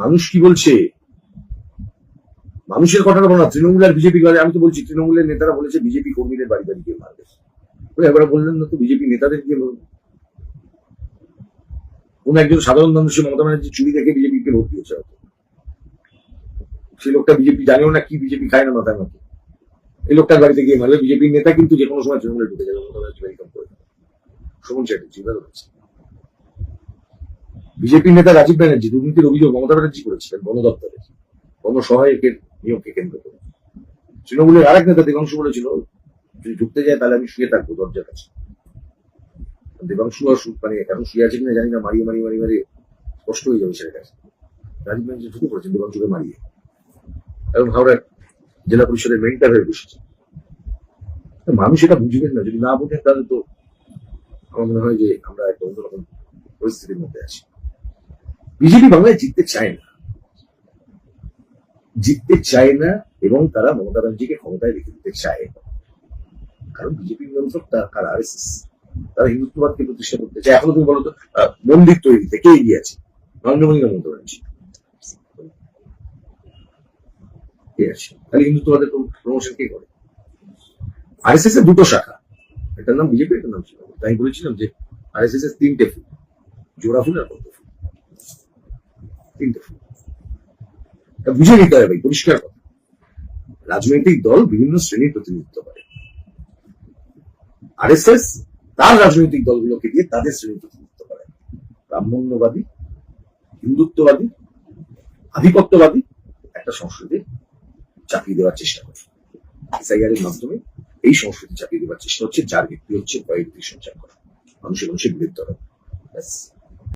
মানুষ কি বলছে? মানুষের কথাটা বলো না, তৃণমূল আর বিজেপি আমি তো বলছি, তৃণমূলের নেতারা বলেছে বিজেপি কর্মীদের বাড়ি বাড়ি গিয়ে মারবে। একবার বললেন না তো বিজেপি নেতাদের গিয়ে কোন একজন সাধারণ মানুষের মমতা ব্যানার্জি চুরি দেখে বিজেপিকে ভোট দিয়েছে সেই লোকটা বিজেপি জানেও না কি বিজেপি খায় না মাথায় মাথায় এই লোকটার বাড়িতে গিয়ে মারলে বিজেপির নেতা কিন্তু যে কোনো সময় তৃণমূলে ঢুকে যাবে, মমতা ব্যানার্জি ওয়েলকাম করে দেবে। শোভন চ্যাটার্জি বিজেপির নেতা রাজীব ব্যানার্জি দুর্নীতির অভিযোগ মমতা ব্যানার্জি করেছিলেন বন দপ্তরে। বন সহায়কের নিয়োগকে কেন্দ্র করে। তৃণমূলের আরেক নেতা দেবাংশু বলেছিল, যদি ঢুকতে যায় তাহলে আমি শুয়ে থাকব দরজার কাছে। দেবাংশু আর মানে এখন শুয়ে আছে কিনা জানি না, মারিয়ে মারিয়ে মারিয়ে মারিয়ে কষ্ট হয়ে যাবে কাছে। রাজীব ব্যানার্জি ঢুকে পড়েছেন দেবাংশুকে মারিয়ে। এবং হাওড়ার জেলা পরিষদের মেন্টার হয়ে বসেছে। মানুষ এটা বুঝবেন না, যদি না বুঝেন তাহলে তো আমার মনে হয় যে আমরা একটা অন্যরকম পরিস্থিতির মধ্যে আছি। বিজেপি বাংলায় জিততে চায় না। জিততে চায় না এবং তারা মমতা ব্যানার্জিকে ক্ষমতায় রেখে দিতে চায় কারণ বিজেপি নিয়ন্ত্রক তার আর তারা হিন্দুত্ববাদকে প্রতিষ্ঠা করতে চায়। এখনও তুমি বলো তো আহ, মন্দির তৈরিতে কে এগিয়ে আছে? নরেন্দ্র মমতা ব্যানার্জি আছে? তাহলে হিন্দুত্ববাদের প্রমোশন কে করে? আরএসএস এর দুটো শাখা। এটার নাম বিজেপি এটার নাম ছিল তাই বলেছিলাম যে আর এস এস এর তিনটে ফুল জোড়া ফুল আর তিনটে ফুল বুঝে নিতে হবে পরিষ্কার কথা। রাজনৈতিক দল বিভিন্ন শ্রেণির প্রতিনিধিত্ব করে। আরএসএস তার রাজনৈতিক দলগুলোকে দিয়ে তাদের শ্রেণির প্রতিনিধিত্ব করে। ব্রাহ্মণ্যবাদী, হিন্দুত্ববাদী, আধিপত্যবাদী একটা সংস্কৃতি চাপিয়ে দেওয়ার চেষ্টা করে। এসআইআর এর মাধ্যমে এই সংস্কৃতি চাপিয়ে দেওয়ার চেষ্টা হচ্ছে, যার ভিত্তি হচ্ছে কয়েকটি সঞ্চার করা। মানুষের মানুষের বিরুদ্ধে ব্যাস।